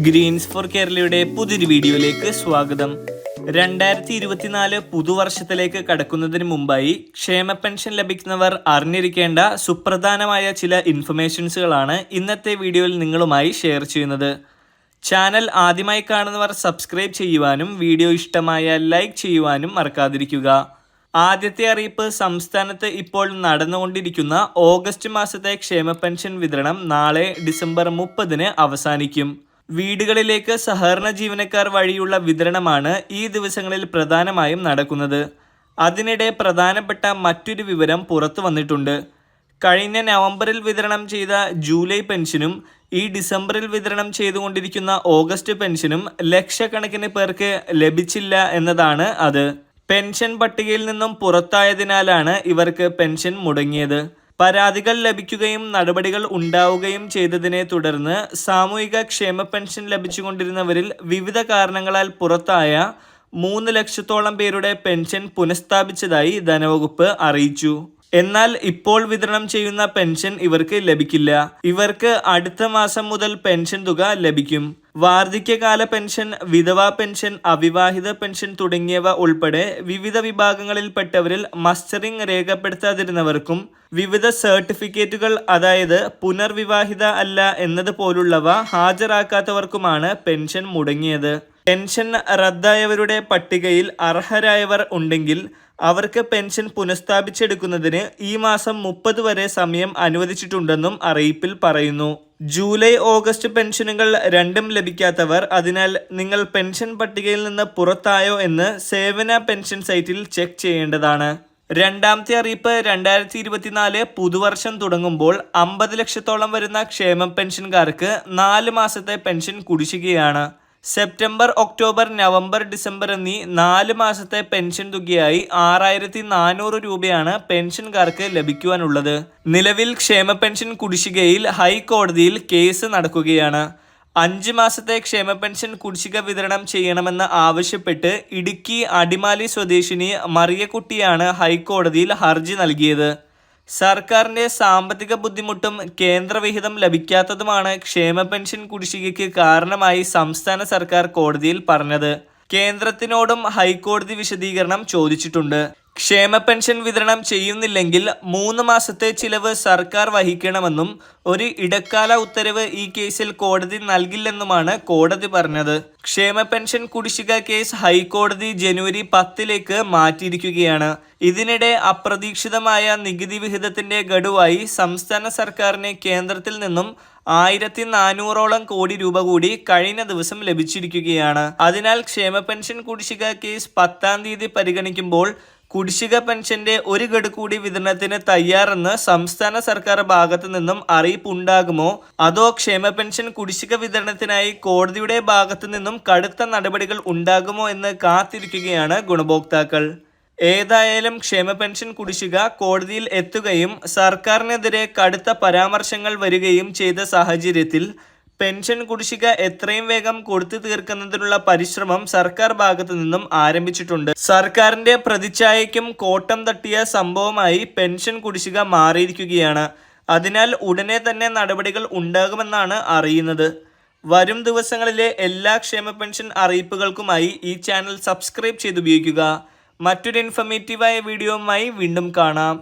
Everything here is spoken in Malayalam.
ഗ്രീൻസ് ഫോർ കേരളയുടെ പുതിയൊരു വീഡിയോയിലേക്ക് സ്വാഗതം. രണ്ടായിരത്തി ഇരുപത്തിനാല് പുതുവർഷത്തിലേക്ക് കടക്കുന്നതിന് മുമ്പായി ക്ഷേമ പെൻഷൻ ലഭിക്കുന്നവർ അറിഞ്ഞിരിക്കേണ്ട സുപ്രധാനമായ ചില ഇൻഫർമേഷൻസുകളാണ് ഇന്നത്തെ വീഡിയോയിൽ നിങ്ങളുമായി ഷെയർ ചെയ്യുന്നത്. ചാനൽ ആദ്യമായി കാണുന്നവർ സബ്സ്ക്രൈബ് ചെയ്യുവാനും വീഡിയോ ഇഷ്ടമായ ലൈക്ക് ചെയ്യുവാനും മറക്കാതിരിക്കുക. ആദ്യത്തെ അറിയിപ്പ് സംസ്ഥാനത്ത് ഇപ്പോൾ നടന്നുകൊണ്ടിരിക്കുന്ന ഓഗസ്റ്റ് മാസത്തെ ക്ഷേമ പെൻഷൻ വിതരണം നാളെ ഡിസംബർ മുപ്പതിന് അവസാനിക്കും. വീടുകളിലേക്ക് സഹകരണ ജീവനക്കാർ വഴിയുള്ള വിതരണമാണ് ഈ ദിവസങ്ങളിൽ പ്രധാനമായും നടക്കുന്നത്. അതിനിടെ പ്രധാനപ്പെട്ട മറ്റൊരു വിവരം പുറത്തു വന്നിട്ടുണ്ട്. കഴിഞ്ഞ നവംബറിൽ വിതരണം ചെയ്ത ജൂലൈ പെൻഷനും ഈ ഡിസംബറിൽ വിതരണം ചെയ്തുകൊണ്ടിരിക്കുന്ന ഓഗസ്റ്റ് പെൻഷനും ലക്ഷക്കണക്കിന് പേർക്ക് ലഭിച്ചില്ല എന്നതാണ് അത്. പെൻഷൻ പട്ടികയിൽ നിന്നും പുറത്തായതിനാലാണ് ഇവർക്ക് പെൻഷൻ മുടങ്ങിയത്. പരാതികൾ ലഭിക്കുകയും നടപടികൾ ഉണ്ടാവുകയും ചെയ്തതിനെ തുടർന്ന് സാമൂഹിക ക്ഷേമ പെൻഷൻ ലഭിച്ചുകൊണ്ടിരുന്നവരിൽ വിവിധ കാരണങ്ങളാൽ പുറത്തായ മൂന്ന് ലക്ഷത്തോളം പേരുടെ പെൻഷൻ പുനഃസ്ഥാപിച്ചതായി ധനവകുപ്പ് അറിയിച്ചു. എന്നാൽ ഇപ്പോൾ വിതരണം ചെയ്യുന്ന പെൻഷൻ ഇവർക്ക് ലഭിക്കില്ല. ഇവർക്ക് അടുത്ത മാസം മുതൽ പെൻഷൻ തുക ലഭിക്കും. വാർദ്ധക്യകാല പെൻഷൻ വിധവാ പെൻഷൻ അവിവാഹിത പെൻഷൻ തുടങ്ങിയവ ഉൾപ്പെടെ വിവിധ വിഭാഗങ്ങളിൽപ്പെട്ടവരിൽ മസ്റ്ററിംഗ് രേഖപ്പെടുത്താതിരുന്നവർക്കും വിവിധ സർട്ടിഫിക്കറ്റുകൾ അതായത് പുനർവിവാഹിത അല്ല എന്നതുപോലുള്ളവ ഹാജരാക്കാത്തവർക്കുമാണ് പെൻഷൻ മുടങ്ങിയത്. പെൻഷൻ റദ്ദായവരുടെ പട്ടികയിൽ അർഹരായവർ ഉണ്ടെങ്കിൽ അവർക്ക് പെൻഷൻ പുനഃസ്ഥാപിച്ചെടുക്കുന്നതിന് ഈ മാസം മുപ്പത് വരെ സമയം അനുവദിച്ചിട്ടുണ്ടെന്നും അറിയിപ്പിൽ പറയുന്നു. ജൂലൈ ഓഗസ്റ്റ് പെൻഷനുകൾ രണ്ടും ലഭിക്കാത്തവർ അതിനാൽ നിങ്ങൾ പെൻഷൻ പട്ടികയിൽ നിന്ന് പുറത്തായോ എന്ന് സേവന പെൻഷൻ സൈറ്റിൽ ചെക്ക് ചെയ്യേണ്ടതാണ്. രണ്ടാമത്തെ അറിയിപ്പ് രണ്ടായിരത്തി ഇരുപത്തിനാല് പുതുവർഷം തുടങ്ങുമ്പോൾ അമ്പത് ലക്ഷത്തോളം വരുന്ന ക്ഷേമ പെൻഷൻകാർക്ക് നാല് മാസത്തെ പെൻഷൻ കുടിശ്ശികയാണ്. സെപ്റ്റംബർ ഒക്ടോബർ നവംബർ ഡിസംബർ എന്നീ നാല് മാസത്തെ പെൻഷൻ തുകയായി ആറായിരത്തി നാനൂറ് രൂപയാണ് പെൻഷൻകാർക്ക് ലഭിക്കുവാനുള്ളത്. നിലവിൽ ക്ഷേമ പെൻഷൻ കുടിശ്ശികയിൽ ഹൈക്കോടതിയിൽ കേസ് നടക്കുകയാണ്. അഞ്ച് മാസത്തെ ക്ഷേമ പെൻഷൻ കുടിശ്ശിക വിതരണം ചെയ്യണമെന്ന് ആവശ്യപ്പെട്ട് ഇടുക്കി അടിമാലി സ്വദേശിനി മറിയക്കുട്ടിയാണ് ഹൈക്കോടതിയിൽ ഹർജി നൽകിയത്. സർക്കാരിന്റെ സാമ്പത്തിക ബുദ്ധിമുട്ടും കേന്ദ്രവിഹിതം ലഭിക്കാത്തതുമാണ് ക്ഷേമ പെൻഷൻ കുടിശ്ശികയ്ക്ക് കാരണമായി സംസ്ഥാന സർക്കാർ കോടതിയിൽ പറഞ്ഞത്. കേന്ദ്രത്തിനോടും ഹൈക്കോടതി വിശദീകരണം ചോദിച്ചിട്ടുണ്ട്. ക്ഷേമ പെൻഷൻ വിതരണം ചെയ്യുന്നില്ലെങ്കിൽ മൂന്ന് മാസത്തെ ചിലവ് സർക്കാർ വഹിക്കണമെന്നും ഒരു ഇടക്കാല ഉത്തരവ് ഈ കേസിൽ കോടതി നൽകില്ലെന്നുമാണ് കോടതി പറഞ്ഞത്. ക്ഷേമ പെൻഷൻ കുടിശ്ശിക കേസ് ഹൈക്കോടതി ജനുവരി പത്തിലേക്ക് മാറ്റിയിരിക്കുകയാണ്. ഇതിനിടെ അപ്രതീക്ഷിതമായ നികുതി വിഹിതത്തിന്റെ ഗഡുവായി സംസ്ഥാന സർക്കാരിന് കേന്ദ്രത്തിൽ നിന്നും ആയിരത്തി നാനൂറോളം കോടി രൂപ കൂടി കഴിഞ്ഞ ദിവസം ലഭിച്ചിരിക്കുകയാണ്. അതിനാൽ ക്ഷേമ പെൻഷൻ കുടിശ്ശിക കേസ് പത്താം തീയതി പരിഗണിക്കുമ്പോൾ കുടിശ്ശിക പെൻഷന്റെ ഒരു ഗഡു കൂടി വിതരണത്തിന് തയ്യാറെന്ന് സംസ്ഥാന സർക്കാർ ഭാഗത്തു നിന്നും അറിയിപ്പുണ്ടാകുമോ? അതോ ക്ഷേമ പെൻഷൻ കുടിശ്ശിക വിതരണത്തിനായി കോടതിയുടെ ഭാഗത്തു നിന്നും കടുത്ത നടപടികൾ ഉണ്ടാകുമോ എന്ന് കാത്തിരിക്കുകയാണ് ഗുണഭോക്താക്കൾ. ഏതായാലും ക്ഷേമ പെൻഷൻ കുടിശ്ശിക കോടതിയിൽ എത്തുകയും സർക്കാരിനെതിരെ കടുത്ത പരാമർശങ്ങൾ വരികയും ചെയ്ത സാഹചര്യത്തിൽ പെൻഷൻ കുടിശ്ശിക എത്രയും വേഗം കൊടുത്തു തീർക്കുന്നതിനുള്ള പരിശ്രമം സർക്കാർ ഭാഗത്തു നിന്നും ആരംഭിച്ചിട്ടുണ്ട്. സർക്കാരിന്റെ പ്രതിച്ഛായയ്ക്കും കോട്ടം തട്ടിയ സംഭവമായി പെൻഷൻ കുടിശ്ശിക മാറിയിരിക്കുകയാണ്. അതിനാൽ ഉടനെ തന്നെ നടപടികൾ ഉണ്ടാകുമെന്നാണ് അറിയുന്നത്. വരും ദിവസങ്ങളിലെ എല്ലാ ക്ഷേമ പെൻഷൻ അറിയിപ്പുകൾക്കുമായി ഈ ചാനൽ സബ്സ്ക്രൈബ് ചെയ്തുപയോഗിക്കുക. മറ്റൊരു ഇൻഫർമേറ്റീവായ വീഡിയോയുമായി വീണ്ടും കാണാം.